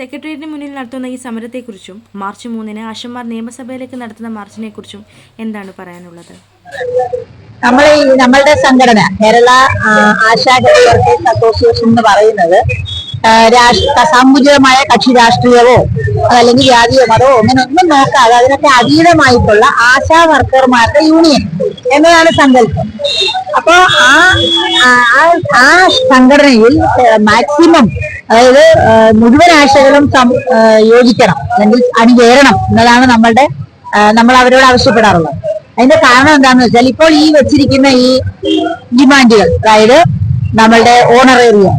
സെക്രട്ടേറിയറ്റിന് മുന്നിൽ നടത്തുന്ന ഈ സമരത്തെക്കുറിച്ചും മാർച്ച് മൂന്നിന് ആശന്മാർ നിയമസഭയിലേക്ക് നടത്തുന്ന മാർച്ചിനെക്കുറിച്ചും എന്താണ് പറയാനുള്ളത്? നമ്മൾ നമ്മളുടെ സംഘടന കേരള ആശാ വർക്കേഴ്സ് അസോസിയേഷൻ എന്ന് പറയുന്നത് സമുചിതമായ കക്ഷി രാഷ്ട്രീയമോ അതല്ലെങ്കിൽ ജാതിയോ മതമോ അങ്ങനെ ഒന്നും നോക്കാതെ അതിനൊക്കെ അതീതമായിട്ടുള്ള ആശാ വർക്കർമാരുടെ യൂണിയൻ എന്നതാണ് സങ്കല്പം. അപ്പോ ആ- ആ സംഘടനയിൽ മാക്സിമം അതായത് മുഴുവൻ ആശകളും യോജിക്കണം അല്ലെങ്കിൽ അണിചേരണം എന്നതാണ് നമ്മളുടെ നമ്മൾ അവരോട് ആവശ്യപ്പെടാറുള്ളത്. അതിന്റെ കാരണം എന്താണെന്ന് വെച്ചാൽ ഇപ്പോൾ ഈ വെച്ചിരിക്കുന്ന ഈ ഡിമാൻഡുകൾ അതായത് നമ്മളുടെ ഓണറേറിയം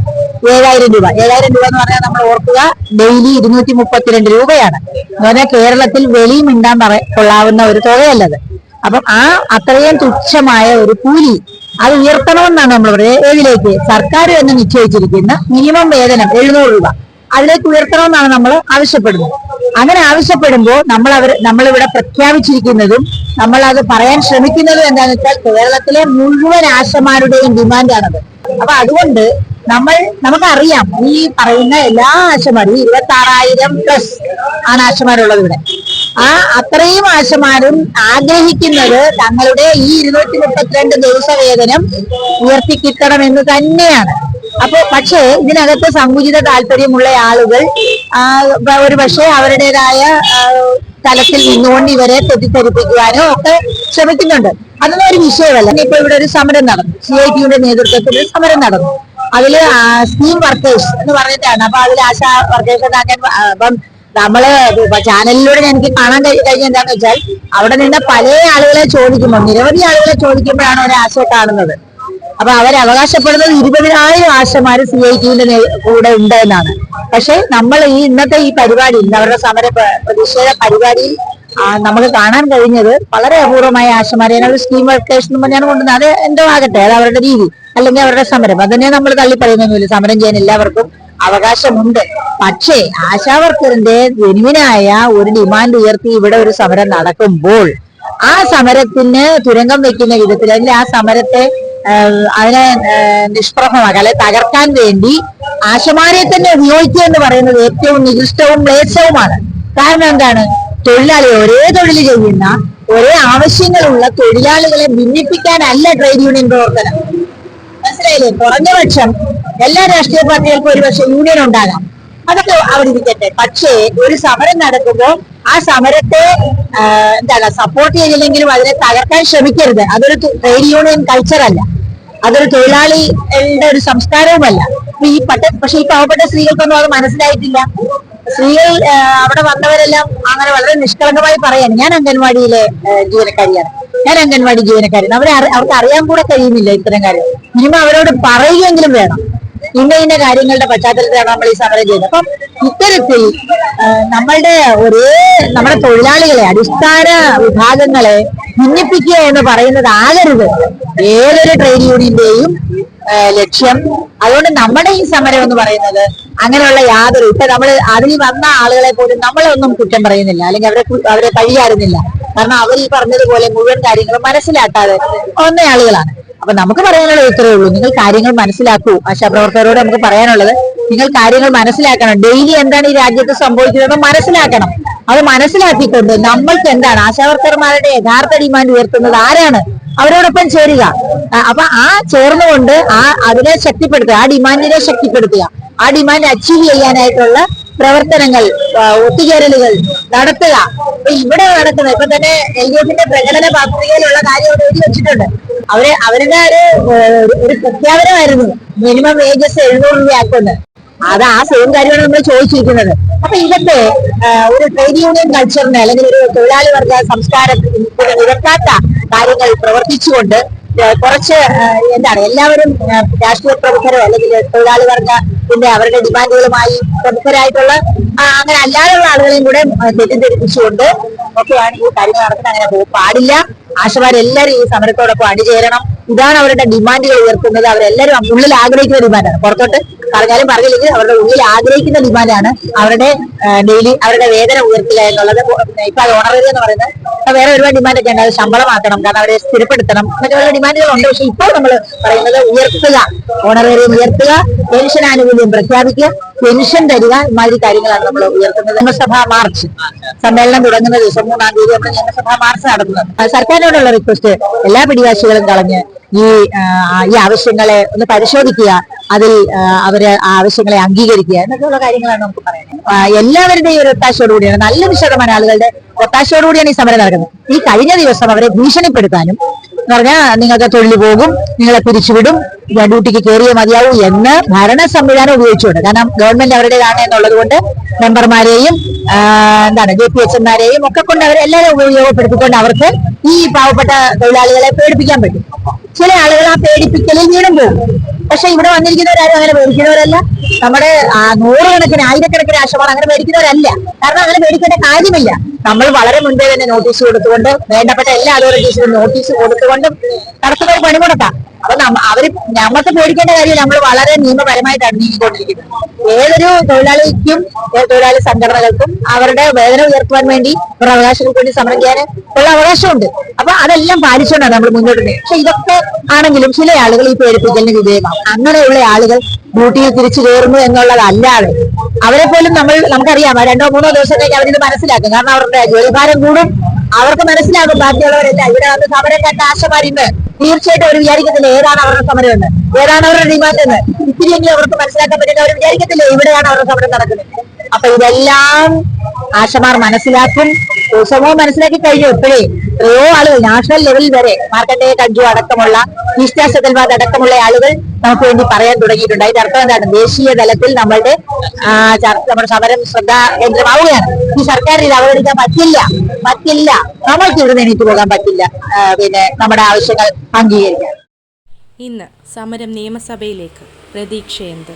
ഏഴായിരം രൂപ. ഏഴായിരം രൂപ എന്ന് പറഞ്ഞാൽ നമ്മൾ ഓർക്കുക ഡെയിലി ഇരുന്നൂറ്റി മുപ്പത്തിരണ്ട് രൂപയാണ്. എന്ന് പറഞ്ഞാൽ കേരളത്തിൽ വെളിയും മിണ്ടാൻ കൊള്ളാവുന്ന ഒരു തുകയല്ലത്. അപ്പം ആ അത്രയും തുച്ഛമായ ഒരു കൂലി അത് ഉയർത്തണമെന്നാണ് നമ്മൾ പറയുന്നത് ഏതിലേക്ക്? സർക്കാർ തന്നെ നിശ്ചയിച്ചിരിക്കുന്ന മിനിമം വേതനം എഴുന്നൂറ് രൂപ. അതിലേക്ക് ഉയർത്തണമെന്നാണ് നമ്മൾ ആവശ്യപ്പെടുന്നത്. അങ്ങനെ ആവശ്യപ്പെടുമ്പോൾ നമ്മൾ അവർ നമ്മളിവിടെ പ്രഖ്യാപിച്ചിരിക്കുന്നതും നമ്മൾ അത് പറയാൻ ശ്രമിക്കുന്നതും എന്താണെന്ന് വെച്ചാൽ കേരളത്തിലെ മുഴുവൻ ആശമാരുടെയും ഡിമാൻഡാണത്. അപ്പൊ അതുകൊണ്ട് നമ്മൾ നമുക്കറിയാം ഈ പറയുന്ന എല്ലാ ആശമാരും ഇരുപത്തി ആറായിരം പ്ലസ് ആണ് ആശമാരുള്ളത് ഇവിടെ. ആ അത്രയും ആശമാരും ആഗ്രഹിക്കുന്നത് തങ്ങളുടെ ഈ ഇരുന്നൂറ്റി മുപ്പത്തിരണ്ട് ദിവസ വേതനം ഉയർത്തി കിട്ടണമെന്ന് തന്നെയാണ്. അപ്പൊ പക്ഷേ ഇതിനകത്ത് സങ്കുചിത താല്പര്യമുള്ള ആളുകൾ ഒരു പക്ഷേ അവരുടേതായ തലത്തിൽ നിന്നുകൊണ്ട് ഇവരെ തെറ്റിദ്ധരിപ്പിക്കുവാനോ ഒക്കെ ശ്രമിക്കുന്നുണ്ട്. അതൊന്നും ഒരു വിഷയമല്ല. ഇപ്പൊ ഇവിടെ ഒരു സമരം നടന്നു. സി ഐ ടിയുടെ നേതൃത്വത്തിൽ സമരം നടന്നു. അതിൽ സ്കീം വർക്കേഴ്സ് എന്ന് പറഞ്ഞിട്ടാണ്. അപ്പൊ അതിൽ ആശാ വർക്കേഴ്സ് അപ്പം നമ്മൾ ചാനലിലൂടെ എനിക്ക് കാണാൻ കഴി- കഴിഞ്ഞ എന്താണെന്ന് വെച്ചാൽ അവിടെ നിന്ന് പല ആളുകളെ ചോദിക്കുമ്പോൾ നിരവധി ആളുകളെ ചോദിക്കുമ്പോഴാണ് ഒരു ആശ കാണുന്നത്. അപ്പൊ അവർ അവകാശപ്പെടുന്നത് ഇരുപതിനായിരം ആശമാര് സി ഐ ടിയുടെ കൂടെ ഉണ്ട് എന്നാണ്. പക്ഷെ നമ്മൾ ഈ ഇന്നത്തെ ഈ പരിപാടി അവരുടെ സമര പ്രതിഷേധ പരിപാടിയിൽ നമുക്ക് കാണാൻ കഴിഞ്ഞത് വളരെ അപൂർവമായ ആശമാരെ ഒരു സ്കീം വർക്കേഴ്സ് എന്ന് പറഞ്ഞാണ് കൊണ്ടുവന്നത്. അത് എന്തോ ആകട്ടെ അത് അവരുടെ രീതി അല്ലെങ്കിൽ അവരുടെ സമരം. അതന്നെ നമ്മൾ തള്ളി പറയുന്നൊന്നുമില്ല സമരം ചെയ്യാൻ എല്ലാവർക്കും അവകാശമുണ്ട്. പക്ഷേ ആശാ വർക്കറിന്റെ ജെനുവിനായ ഒരു ഡിമാൻഡ് ഉയർത്തി ഇവിടെ ഒരു സമരം നടക്കുമ്പോൾ ആ സമരത്തിന് തുരങ്കം വെക്കുന്ന വിധത്തിൽ അല്ലെങ്കിൽ ആ സമരത്തെ അതിനെ നിഷ്പ്രഭമാക്കുക അല്ലെ തകർക്കാൻ വേണ്ടി ആശമാരെ തന്നെ ഉപയോഗിക്കുക എന്ന് പറയുന്നത് ഏറ്റവും നികൃഷ്ടവും മ്ലേച്ഛവുമാണ്. കാരണം എന്താണ്? തൊഴിലാളി ഒരേ തൊഴിൽ ചെയ്യുന്ന ഒരേ ആവശ്യങ്ങളുള്ള തൊഴിലാളികളെ ഭിന്നിപ്പിക്കാനല്ല ട്രേഡ് യൂണിയൻ പ്രവർത്തനം. മനസ്സിലായില്ലേ? കുറഞ്ഞ പക്ഷം എല്ലാ രാഷ്ട്രീയ പാർട്ടികൾക്കും ഒരുപക്ഷെ യൂണിയൻ ഉണ്ടാകാം. അതൊക്കെ അവിടെ പക്ഷേ ഒരു സമരം നടക്കുമ്പോൾ ആ സമരത്തെ എന്താണ് സപ്പോർട്ട് ചെയ്തില്ലെങ്കിലും അതിനെ തകർക്കാൻ ശ്രമിക്കരുത്. അതൊരു ട്രേഡ് യൂണിയൻ കൾച്ചർ അല്ല. അതൊരു തൊഴിലാളികളുടെ ഒരു സംസ്കാരവുമല്ല. ഈ പട്ട പക്ഷെ ഈ പാവപ്പെട്ട സ്ത്രീകൾക്കൊന്നും അത് മനസ്സിലായിട്ടില്ല. സ്ത്രീകൾ അവിടെ വന്നവരെല്ലാം അങ്ങനെ വളരെ നിഷ്കളങ്കമായി പറയാണ്. ഞാൻ അംഗൻവാടിയിലെ ജീവനക്കാരിയാണ്. ഞാൻ അംഗൻവാടി ജീവനക്കാരൻ അവരെ അവർക്ക് അറിയാൻ കൂടെ കഴിയുന്നില്ല ഇത്തരം കാര്യം. മിനിമം അവരോട് പറയുകയെങ്കിലും വേണം. ഇന്ന ഇന്ന കാര്യങ്ങളുടെ പശ്ചാത്തലത്തിലാണ് നമ്മൾ ഈ സമരം ചെയ്തത്. അപ്പം ഇത്തരത്തിൽ നമ്മളുടെ ഒരേ നമ്മുടെ തൊഴിലാളികളെ അടിസ്ഥാന വിഭാഗങ്ങളെ ഭിന്നിപ്പിക്കുക എന്ന് പറയുന്നത് ആകരുത്. ഏതൊരു ട്രേഡ് യൂണിയന്റെയും ലക്ഷ്യം. അതുകൊണ്ട് നമ്മുടെ ഈ സമരം എന്ന് പറയുന്നത് അങ്ങനെയുള്ള യാതൊരു ഇപ്പൊ നമ്മൾ അതിൽ വന്ന ആളുകളെ പോലും നമ്മളൊന്നും കുറ്റം പറയുന്നില്ല. അല്ലെങ്കിൽ അവരെ അവരെ കഴിയാറുന്നില്ല കാരണം അവർ ഈ പറഞ്ഞതുപോലെ മുഴുവൻ കാര്യങ്ങളും മനസ്സിലാക്കാതെ വന്ന ആളുകളാണ്. അപ്പൊ നമുക്ക് പറയാനുള്ളത് ഇത്രയേ ഉള്ളൂ. നിങ്ങൾ കാര്യങ്ങൾ മനസ്സിലാക്കൂ. ആശാപ്രവർത്തകരോട് നമുക്ക് പറയാനുള്ളത് നിങ്ങൾ കാര്യങ്ങൾ മനസ്സിലാക്കണം. ഡെയിലി എന്താണ് ഈ രാജ്യത്ത് സംഭവിക്കുന്നത് മനസ്സിലാക്കണം. അത് മനസ്സിലാക്കിക്കൊണ്ട് നമ്മൾക്ക് എന്താണ്? ആശാവർക്കർമാരുടെ യഥാർത്ഥ ഡിമാൻഡ് ഉയർത്തുന്നത് ആരാണ്? അവരോടൊപ്പം ചേരുക. അപ്പൊ ആ ചേർന്നുകൊണ്ട് ആ അതിനെ ശക്തിപ്പെടുത്തുക ആ ഡിമാൻഡിനെ ശക്തിപ്പെടുത്തുക. ആ ഡിമാൻഡ് അച്ചീവ് ചെയ്യാനായിട്ടുള്ള പ്രവർത്തനങ്ങൾ ഒത്തുചേരലുകൾ നടത്തുക. ഇപ്പൊ ഇവിടെ നടക്കുന്നത് ഇപ്പൊ തന്നെ എൽ ഡി എഫിന്റെ പ്രകടന പത്രികയിലുള്ള കാര്യം എഴുതി വെച്ചിട്ടുണ്ട്. അവർ അവരുടെ ഒരു ഒരു- പ്രഖ്യാപനമായിരുന്നു. മിനിമം വേജസ് എഴുന്നൂറ് രൂപയാക്കുന്നത് അത് ആ സെയിം കാര്യമാണ് നമ്മൾ ചോദിച്ചിരിക്കുന്നത്. അപ്പൊ ഇതൊക്കെ ഒരു ട്രേഡ് യൂണിയൻ കൾച്ചറിന് അല്ലെങ്കിൽ ഒരു തൊഴിലാളി വർഗ സംസ്കാരത്തിന് നിരക്കാത്ത കാര്യങ്ങൾ പ്രവർത്തിച്ചുകൊണ്ട് കുറച്ച് എന്താണ് എല്ലാവരും രാഷ്ട്രീയ പ്രമുഖരോ അല്ലെങ്കിൽ തൊഴിലാളി വർഗത്തിന്റെ അവരുടെ ഡിമാൻഡുകളുമായി പ്രമുഖരായിട്ടുള്ള അങ്ങനെ അല്ലാതെയുള്ള ആളുകളെയും കൂടെ തെറ്റിദ്ധരിപ്പിച്ചുകൊണ്ട് ഒക്കെയാണ് ഈ കാര്യങ്ങൾ നടക്കുന്നത്. അങ്ങനെ പാടില്ല. ആശമാരെല്ലാരും ഈ സമരത്തോടൊപ്പം അണിചേരണം. ഇതാണ് അവരുടെ ഡിമാൻഡുകൾ ഉയർത്തുന്നത്. അവരെല്ലാരും ഉള്ളിൽ ആഗ്രഹിക്കുന്ന ഡിമാൻഡാണ് പുറത്തോട്ട് പറഞ്ഞാലും പറഞ്ഞില്ലെങ്കിൽ അവരുടെ ഉള്ളിൽ ആഗ്രഹിക്കുന്ന ഡിമാൻഡാണ് അവരുടെ ഡെയിലി അവരുടെ വേതനം ഉയർത്തുക എന്നുള്ളത്. ഇപ്പൊ അത് ഓണററി എന്ന് പറയുന്നത്. വേറെ ഒരുപാട് ഡിമാൻഡ് ഒക്കെ അത് ശമ്പളമാക്കണം കാരണം അവരെ സ്ഥിരപ്പെടുത്തണം. മറ്റുള്ള ഡിമാൻഡുകൾ ഉണ്ട്. പക്ഷെ ഇപ്പോൾ നമ്മൾ പറയുന്നത് ഉയർത്തുക. ഓണറേറിയം ഉയർത്തുക. പെൻഷൻ ആനുകൂല്യം പ്രഖ്യാപിക്കുക. പെൻഷൻ തരിക ഇമാതിരി കാര്യങ്ങളാണ് നമ്മൾ ഉയർത്തുന്നത്. നിയമസഭാ മാർച്ച് സമ്മേളനം തുടങ്ങുന്ന ദിവസം മൂന്നാം തീയതി നമ്മൾ നിയമസഭാ മാർച്ച് നടത്തുന്നത് സർക്കാരിനോടുള്ള റിക്വസ്റ്റ് എല്ലാ പിടിവാശികളും കളഞ്ഞ് ഈ ഈ ആവശ്യങ്ങളെ ഒന്ന് പരിശോധിക്കുക. അതിൽ അവരെ ആവശ്യങ്ങളെ അംഗീകരിക്കുക എന്നൊക്കെയുള്ള കാര്യങ്ങളാണ് നമുക്ക് പറയുന്നത്. എല്ലാവരുടെയും ഒരു ഒത്താശയോടുകൂടിയാണ് നല്ലൊരു ശതമാനം ആളുകളുടെ ഒത്താശയോടുകൂടിയാണ് ഈ സമരം നടക്കുന്നത്. ഈ കഴിഞ്ഞ ദിവസം അവരെ ഭീഷണിപ്പെടുത്താനും എന്ന് പറഞ്ഞാൽ നിങ്ങൾക്ക് തൊഴിൽ പോകും നിങ്ങളെ പിരിച്ചുവിടും ഡ്യൂട്ടിക്ക് കയറിയേ മതിയാവൂ എന്ന് ഭരണ സംവിധാനം ഉപയോഗിച്ചുകൊണ്ട് കാരണം ഗവൺമെന്റ് അവരുടേതാണ് എന്നുള്ളത് കൊണ്ട് മെമ്പർമാരെയും എന്താണ് ജെ പി എച്ച്മാരെയും ഒക്കെ കൊണ്ട് അവരെ എല്ലാവരും ഉപയോഗപ്പെടുത്തിക്കൊണ്ട് അവർക്ക് ഈ പാവപ്പെട്ട തൊഴിലാളികളെ പേടിപ്പിക്കാൻ പറ്റും. ചില ആളുകൾ ആ പേടിപ്പിക്കലിൽ വീണും പോകും. പക്ഷെ ഇവിടെ വന്നിരിക്കുന്നവരാരും അങ്ങനെ മേടിക്കുന്നവരല്ല. നമ്മുടെ നൂറുകണക്കിന് ആയിരക്കണക്കിന് ആശമാർ അങ്ങനെ മേടിക്കുന്നവരല്ല. കാരണം അങ്ങനെ മേടിക്കേണ്ട കാര്യമില്ല. നമ്മൾ വളരെ മുൻപേ തന്നെ നോട്ടീസ് കൊടുത്തുകൊണ്ട് വേണ്ടപ്പെട്ട എല്ലാ അതോറിറ്റീസിനും നോട്ടീസ് കൊടുത്തുകൊണ്ടും ഒരു പണിമുടക്കാം. അപ്പൊ അവർ നമ്മക്ക് പേടിക്കേണ്ട കാര്യം നമ്മൾ വളരെ നിയമപരമായിട്ടാണ് നീങ്ങിക്കൊണ്ടിരിക്കുന്നത് ഏതൊരു തൊഴിലാളിക്കും തൊഴിലാളി സംഘടനകൾക്കും അവരുടെ വേതനം ഉയർത്തുവാൻ വേണ്ടി അവരുടെ അവകാശങ്ങൾക്ക് വേണ്ടി സമരം ഉള്ള അവകാശമുണ്ട്. അപ്പൊ അതെല്ലാം പാലിച്ചുകൊണ്ടാണ് നമ്മൾ മുന്നോട്ട്. പക്ഷെ ഇതൊക്കെ ആണെങ്കിലും ചില ആളുകൾ ഈ പേടിപ്പിക്കലിന് വിധേയമാണ് അങ്ങനെയുള്ള ആളുകൾ ഡ്യൂട്ടിയിൽ തിരിച്ചു കയറുന്നു എന്നുള്ളതല്ലാതെ അവരെ പോലും നമ്മൾ നമുക്കറിയാം രണ്ടോ മൂന്നോ ദിവസം കഴിഞ്ഞ് അവരിത് മനസ്സിലാക്കും. കാരണം അവരുടെ ജോലിഭാരം കൂടും. അവർക്ക് മനസ്സിലാകും ബാക്കിയുള്ളവരെല്ലാം. ഇവിടെ വന്ന് സമരം കണ്ട ആശമാരിന്ന് തീർച്ചയായിട്ടും അവർ വിചാരിക്കത്തില്ല ഏതാണ് അവരുടെ സമരം എന്ന് ഏതാണ് അവരുടെ ഡിമാൻഡ് എന്ന് ഇത്തിരിയെങ്കിലും അവർക്ക് മനസ്സിലാക്കാൻ പറ്റില്ല. അവർ വിചാരിക്കത്തില്ല ഇവിടെയാണ് അവരുടെ സമരം നടക്കുന്നത്. അപ്പൊ ഇതെല്ലാം ആശമാർ മനസ്സിലാക്കും. ഉത്സവവും മനസ്സിലാക്കി കഴിഞ്ഞു. ഇപ്പോഴേ എത്രയോ ആളുകൾ നാഷണൽ ലെവലിൽ വരെ മാർക്കണ്ടേയ കഞ്ചു അടക്കമുള്ള ഈസ്റ്റാ സെതൽവാദ് അടക്കമുള്ള ആളുകൾ നമുക്ക് വേണ്ടി പറയാൻ തുടങ്ങിയിട്ടുണ്ട്. അതിന്റെ അർത്ഥം എന്താണ്? ദേശീയ തലത്തിൽ നമ്മളുടെ നമ്മുടെ സമരം ശ്രദ്ധാ കേന്ദ്രമാവുകയാണ്. ഈ സർക്കാർ ഇത് അവഗണിക്കാൻ പറ്റില്ല. പറ്റില്ല. നമ്മൾക്ക് ഇവിടെ എണീറ്റ് പോകാൻ പറ്റില്ല. പിന്നെ നമ്മുടെ ആവശ്യങ്ങൾ അംഗീകരിക്കാൻ ഇന്ന് സമരം നിയമസഭയിലേക്ക് പ്രതീക്ഷയെന്ത്?